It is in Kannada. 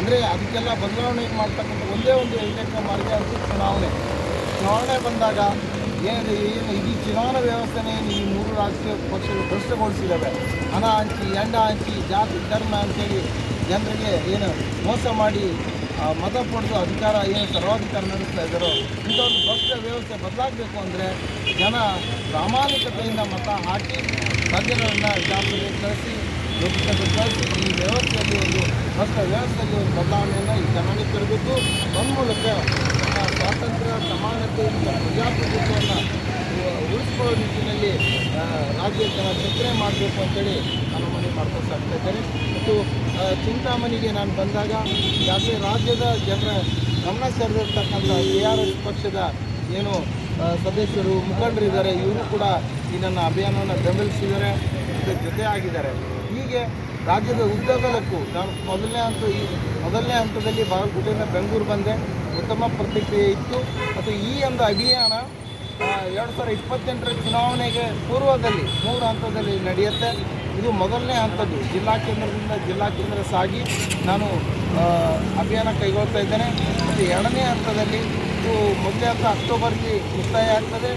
ಅಂದರೆ ಅದಕ್ಕೆಲ್ಲ ಬದಲಾವಣೆ ಮಾಡ್ತಕ್ಕಂಥ ಒಂದೇ ಒಂದು ಏಕೈಕ ಮಾರ್ಗ ಅಂತ ಚುನಾವಣೆ. ಚುನಾವಣೆ ಬಂದಾಗ ಏನು ಏನು ಇಡೀ ಚುನಾವಣಾ ವ್ಯವಸ್ಥೆನೇ ಈ ಮೂರು ರಾಜಕೀಯ ಪಕ್ಷಗಳು ಭ್ರಷ್ಟಗೊಳಿಸಿದ್ದಾವೆ. ಹಣ ಹಂಚಿ, ಎಂಡ ಹಂಚಿ, ಜಾತಿ, ಧರ್ಮ ಅಂತೇಳಿ ಜನರಿಗೆ ಏನು ಮೋಸ ಮಾಡಿ ಮತ ಪಡೆದು ಅಧಿಕಾರ, ಏನು ಸರ್ವಾಧಿಕಾರ ನಡೆಸ್ತಾ ಇದ್ದಾರೋ ಇಂಥ ಒಂದು ಭ್ರಷ್ಟ ವ್ಯವಸ್ಥೆ ಬದಲಾಗಬೇಕು ಅಂದರೆ ಜನ ಪ್ರಾಮಾಣಿಕತೆಯಿಂದ ಮತ ಹಾಕಿ ರಾಜ್ಯಗಳನ್ನು ಜಾತ್ರೆಗೆ ಕಳಿಸಿ ಕಳಿಸಿ ಭ್ರಷ್ಟ ವ್ಯವಸ್ಥೆಯಲ್ಲಿ ಒಂದು ಬದಲಾವಣೆಯನ್ನು ಈ ಜನರಿಗೆ ತರಬೇಕು. ತನ್ಮೂಲಕ ಸ್ವಾತಂತ್ರ್ಯ, ಸಮಾನತೆ ಮತ್ತು ಪ್ರಜಾಪ್ರಭುತ್ವವನ್ನು ಉಳಿಸ್ಕೊಳ್ಳೋ ನಿಟ್ಟಿನಲ್ಲಿ ರಾಜ್ಯ ಚಿಂತನೆ ಮಾಡಬೇಕು ಅಂತೇಳಿ ನಾನು ಮನವಿ ಮಾಡ್ತಾ ಸಾಕ್ತಾ ಇದ್ದೇನೆ. ಮತ್ತು ಚಿಂತಾಮಣಿಗೆ ನಾನು ಬಂದಾಗ ಯಾವುದೇ ರಾಜ್ಯದ ಜನರ ಗಮನ ಸೆರೆದಿರ್ತಕ್ಕಂಥ ಎ ಆರ್ ಎಸ್ ಪಕ್ಷದ ಏನು ಸದಸ್ಯರು ಮುಖಂಡರಿದ್ದಾರೆ, ಇವರು ಕೂಡ ಈ ನನ್ನ ಅಭಿಯಾನವನ್ನು ಬೆಂಬಲಿಸಿದ್ದಾರೆ. ಮತ್ತು ಜೊತೆ ಆಗಿದ್ದಾರೆ. ಹೀಗೆ ರಾಜ್ಯದ ಉದ್ದಗಲಕ್ಕೂ ನಾನು ಮೊದಲನೇ ಹಂತ ಈ ಮೊದಲನೇ ಹಂತದಲ್ಲಿ ಬಾಗಲಕೋಟೆಯಿಂದ ಬೆಂಗಳೂರು ಬಂದೆ. ಉತ್ತಮ ಪ್ರತಿಕ್ರಿಯೆ ಇತ್ತು. ಮತ್ತು ಈ ಒಂದು ಅಭಿಯಾನ ಎರಡು ಸಾವಿರದ ಇಪ್ಪತ್ತೆಂಟರ ಚುನಾವಣೆಗೆ ಪೂರ್ವದಲ್ಲಿ ಮೂರು ಹಂತದಲ್ಲಿ ನಡೆಯುತ್ತೆ. ಇದು ಮೊದಲನೇ ಹಂತದ್ದು. ಜಿಲ್ಲಾ ಕೇಂದ್ರದಿಂದ ಜಿಲ್ಲಾ ಕೇಂದ್ರ ಸಾಗಿ ನಾನು ಅಭಿಯಾನ ಕೈಗೊಳ್ತಾ ಇದ್ದೇನೆ. ಮತ್ತು ಎರಡನೇ ಹಂತದಲ್ಲಿ ಇದು ಮೊದಲನೇ ಹಂತ ಅಕ್ಟೋಬರ್ಗೆ ಮುಕ್ತಾಯ ಆಗ್ತದೆ.